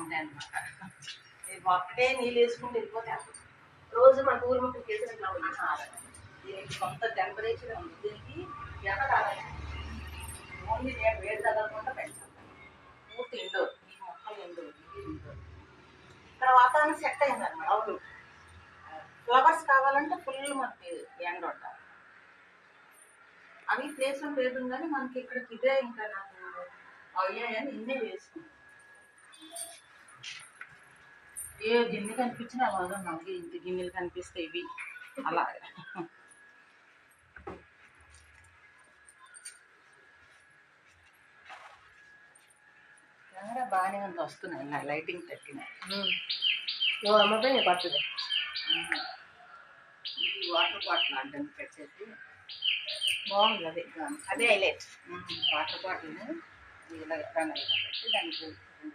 ఉంటాయి అనమాట ఒక్కటే నీళ్ళు వేసుకుంటూ వెళ్ళిపోతే రోజు మన ఊరు మొక్కలు చేసినట్లా ఉంది దీనికి కొంత టెంపరేచర్ ఉంది దీనికి ఎండ కావాలి ఓన్లీ నేను వేడి తగలకుండా పెంచాలి పూర్తి ఇండోర్ ఈ మొక్కలు ఇండోర్ ఇది ఇండోర్ ఇక్కడ వాతావరణం సెట్ అయింది అనమాట అవును ఫ్లవర్స్ కావాలంటే ఫుల్ మనకి ఎండ ఉండాలి. అవి ప్లేస్ లేదు కానీ మనకి ఇక్కడికి ఇదే ఇంకా నాకు అయ్యాయని ఇన్నే వేసుకున్నాను. ఏ గిన్నె కనిపించినా అలాగే మనకి ఇంత గిన్నెలు కనిపిస్తాయి ఇవి. అలా కెమెరా బాగానే ఉంది వస్తున్నాయి. నా లైటింగ్ తగ్గినాయి. నువ్వు అమ్మపై పడుతుంది. ఇది వాటర్ బాటిల్ అంటే పెట్టేసి. బాగుంది అది. అదే హైలైట్. వాటర్ బాటిల్ని ఇలా రన్ పెట్టి దానికి